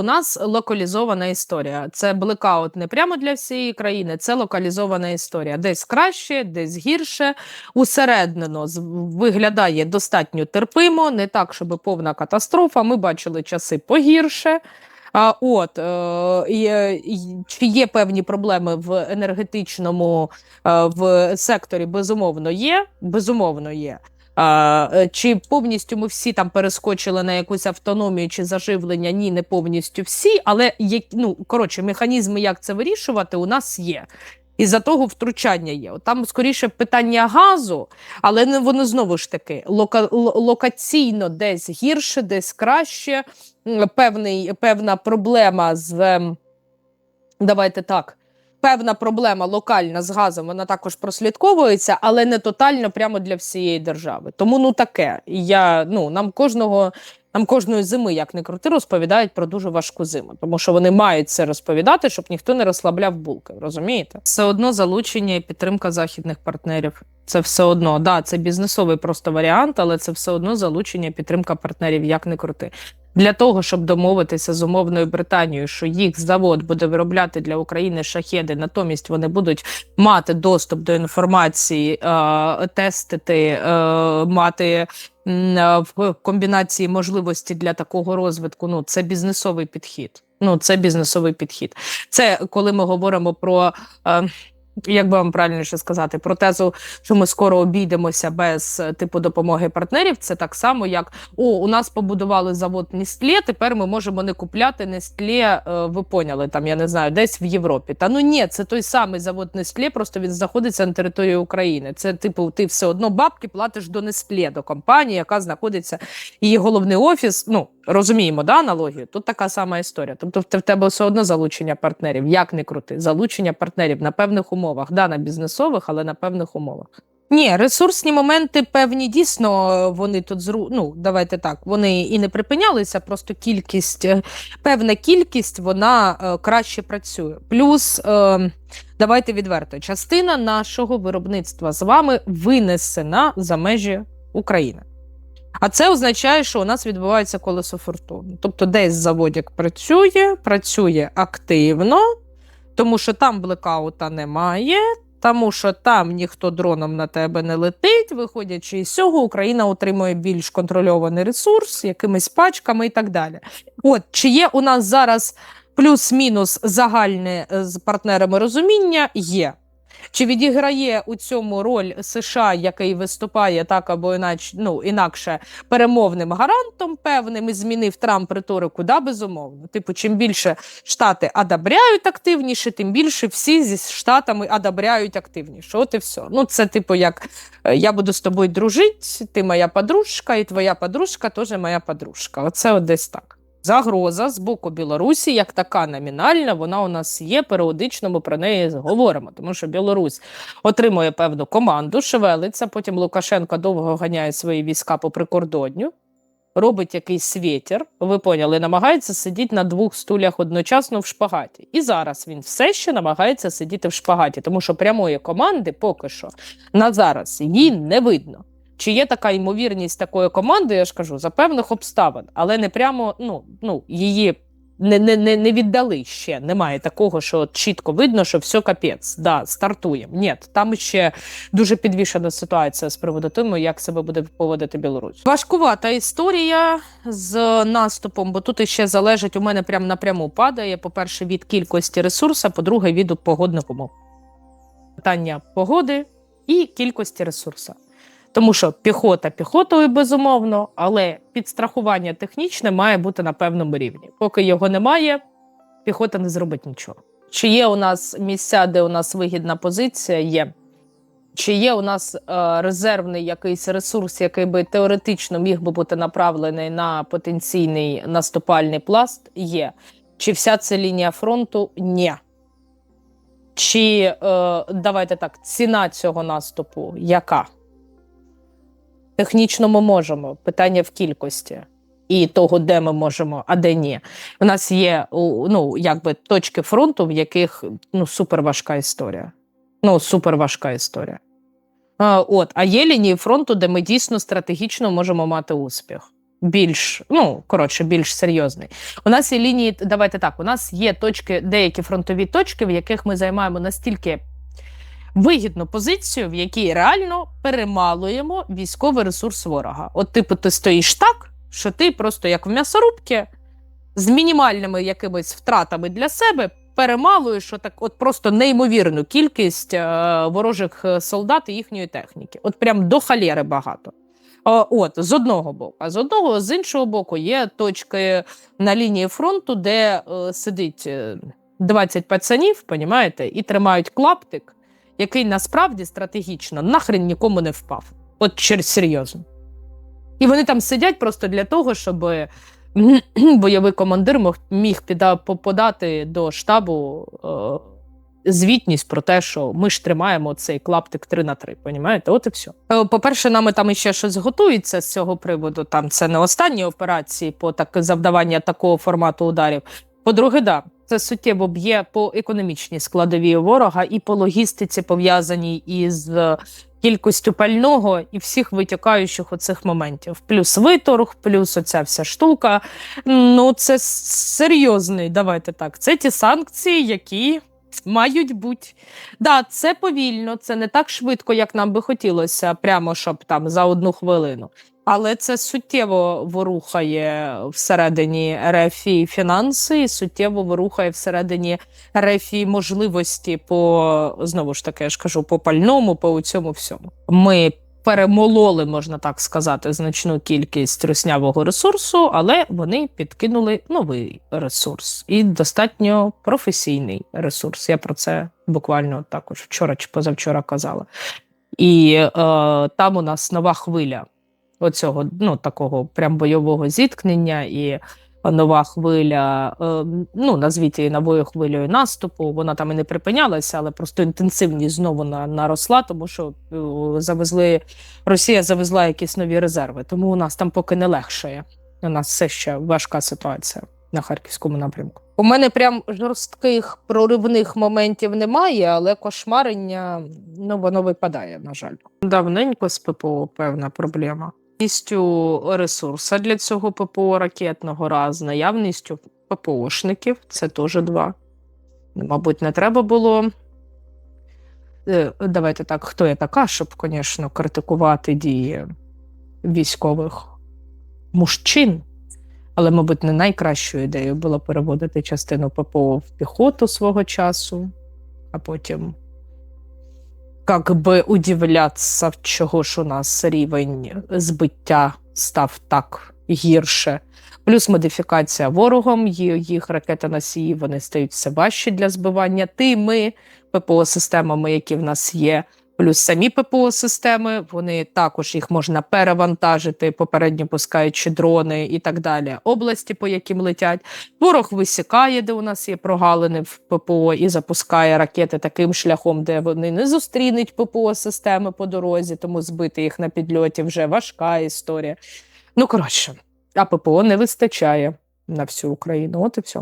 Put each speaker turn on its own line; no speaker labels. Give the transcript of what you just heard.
У нас локалізована історія. Це блекаут не прямо для всієї країни, це локалізована історія. Десь краще, десь гірше. Усереднено виглядає достатньо терпимо, не так, щоб повна катастрофа. Ми бачили часи погірше. А от е, е, чи є певні проблеми в енергетичному е, в секторі? Безумовно, є. Безумовно, є. А, е, чи повністю ми всі там перескочили на якусь автономію чи заживлення? Ні, не повністю всі, але є, ну, коротше, механізми, як це вирішувати, у нас є. І за того втручання є. Там скоріше питання газу, але воно знову ж таки лока, локаційно десь гірше, десь краще. Певний, певна проблема з давайте так. Певна проблема локальна з газом, вона також прослідковується, але не тотально прямо для всієї держави. Тому ну таке. Я ну нам кожного. Нам кожної зими, як не крути, розповідають про дуже важку зиму, тому що вони мають це розповідати, щоб ніхто не розслабляв булки. Розумієте? Все одно залучення і підтримка західних партнерів. Це все одно, да, це бізнесовий просто варіант, але це все одно залучення і підтримка партнерів, як не крути. Для того, щоб домовитися з умовною Британією, що їх завод буде виробляти для України шахеди, натомість вони будуть мати доступ до інформації, е, тестити, е, мати е, в комбінації можливості для такого розвитку. Ну це бізнесовий підхід. Ну це бізнесовий підхід. Це коли ми говоримо про. Як би вам правильніше сказати, про тезу, що ми скоро обійдемося без е, типу допомоги партнерів, це так само, як о, у нас побудували завод Нестле, тепер ми можемо не купляти Нестле, е, ви поняли, там я не знаю, десь в Європі. Та ну ні, це той самий завод Нестле, просто він знаходиться на території України. Це типу, ти все одно бабки платиш до Нестле, до компанії, яка знаходиться її головний офіс. Ну розуміємо, да, аналогію. Тут така сама історія. Тобто, в те- в тебе все одно залучення партнерів, як не крути, залучення партнерів на певних умовах, да, на бізнесових, але на певних умовах. Ні, ресурсні моменти певні дійсно вони тут зру... ну, давайте так, вони і не припинялися, просто кількість, е, певна кількість вона е, краще працює. Плюс, е, давайте відверто, частина нашого виробництва з вами винесена за межі України. А це означає, що у нас відбувається колесо фортуни. Тобто, десь заводик працює, працює активно, тому що там блекаута немає, тому що там ніхто дроном на тебе не летить. Виходячи із цього, Україна отримує більш контрольований ресурс, якимись пачками і так далі. От чи є у нас зараз плюс-мінус загальне е, з партнерами розуміння? Є. Чи відіграє у цьому роль США, який виступає так або іначе, ну, інакше перемовним гарантом певним і змінив Трамп риторику? Да, безумовно. Типу, чим більше Штати адабряють активніше, тим більше всі зі Штатами адабряють активніше. От і все. Ну, це типу, як е, я буду з тобою дружити, ти моя подружка, і твоя подружка теж моя подружка. Оце от десь так. Загроза з боку Білорусі, як така номінальна, вона у нас є. Періодично ми про неї говоримо, тому що Білорусь отримує певну команду, шевелиться. Потім Лукашенко довго ганяє свої війська по прикордонню, робить якийсь світер. Ви поняли, намагається сидіти на двох стулях одночасно в шпагаті. І зараз він все ще намагається сидіти в шпагаті, тому що прямої команди поки що на зараз її не видно. Чи є така ймовірність такої команди, я ж кажу, за певних обставин, але не прямо ну, ну, її не, не, не, не віддали ще. Немає такого, що чітко видно, що все капець, да, стартуємо. Ні, там ще дуже підвішена ситуація з приводу того, як себе буде поводити Білорусь. Важкувата історія з наступом, бо тут іще залежить у мене прям напряму падає. По-перше, від кількості ресурсу, по-друге, від погодних умов. Питання погоди і кількості ресурсу. Тому що піхота піхотою безумовно, але підстрахування технічне має бути на певному рівні. Поки його немає, піхота не зробить нічого. Чи є у нас місця, де у нас вигідна позиція? Є. Чи є у нас е, резервний якийсь ресурс, який би теоретично міг би бути направлений на потенційний наступальний пласт? Є. Чи вся ця лінія фронту? Ні. Чи е, давайте так, ціна цього наступу яка? Технічно ми можемо. Питання в кількості і того, де ми можемо, а де ні. У нас є ну, якби точки фронту, в яких ну, супер важка історія. Ну, супер важка історія. А, от, а є лінії фронту, де ми дійсно стратегічно можемо мати успіх. більш, ну, коротше, більш серйозний. У нас є лінії, давайте так, у нас є точки, деякі фронтові точки, в яких ми займаємо настільки вигідну позицію, в якій реально перемалуємо військовий ресурс ворога. От, типу, ти стоїш так, що ти просто як в м'ясорубці з мінімальними якимись втратами для себе перемалуєш отак, от просто неймовірну кількість е, ворожих е, солдат і їхньої техніки. От прям до халєри багато. От з одного боку, а з одного з іншого боку є точки на лінії фронту, де е, сидить е, 20 пацанів, понімаєте, і тримають клаптик, який насправді стратегічно нахрен нікому не впав. От через серйозно. І вони там сидять просто для того, щоб бойовий командир мог, міг подати до штабу е, звітність про те, що ми ж тримаємо цей клаптик 3 на 3, понімаєте? От і все. По-перше, нами там іще щось готується з цього приводу. Там це не останні операції по так, завдавання такого формату ударів. По-друге, да, це суттєво б'є по економічній складовій ворога і по логістиці, пов'язаній із е, кількістю пального і всіх витікаючих оцих моментів. Плюс виторг, плюс оця вся штука. Ну, це серйозний, давайте так. Це ті санкції, які мають бути. Да, це повільно, це не так швидко, як нам би хотілося, прямо щоб там за одну хвилину. Але це суттєво ворухає всередині РФІ фінанси, і суттєво ворухає всередині РФІ можливості по знову ж таки, я ж кажу, по пальному, по цьому всьому. Ми перемололи, можна так сказати, значну кількість руснявого ресурсу, але вони підкинули новий ресурс і достатньо професійний ресурс. Я про це буквально також вчора чи позавчора казала. І е, там у нас нова хвиля оцього ну, такого прям бойового зіткнення і нова хвиля, е, ну назвіть її новою хвилею наступу. Вона там і не припинялася, але просто інтенсивність знову на, наросла, тому що е, завезли Росія завезла якісь нові резерви. Тому у нас там поки не легшає. У нас все ще важка ситуація на харківському напрямку. У мене прям жорстких проривних моментів немає, але кошмарення ну воно випадає, на жаль. Давненько з ППО певна проблема. Наявністю ресурсу для цього ППО ракетного раз, наявністю ППОшників це теж два. Мабуть, не треба було. Е, Давайте так, хто я така, щоб, звісно, критикувати дії військових мужчин. Але, мабуть, не найкращою ідеєю було переводити частину ППО в піхоту свого часу, а потім как би удивлятися, чого ж у нас рівень збиття став так гірше. Плюс модифікація ворогом, їх ракетоносії вони стають все важчі для збивання тими ППО-системами, які в нас є. Плюс самі ППО-системи, вони також їх можна перевантажити, попередньо пускаючи дрони і так далі. Області, по яким летять. Ворог висікає, де у нас є прогалини в ППО, і запускає ракети таким шляхом, де вони не зустрінуть ППО-системи по дорозі, тому збити їх на підльоті вже важка історія. Ну, коротше, а ППО не вистачає на всю Україну. От і все.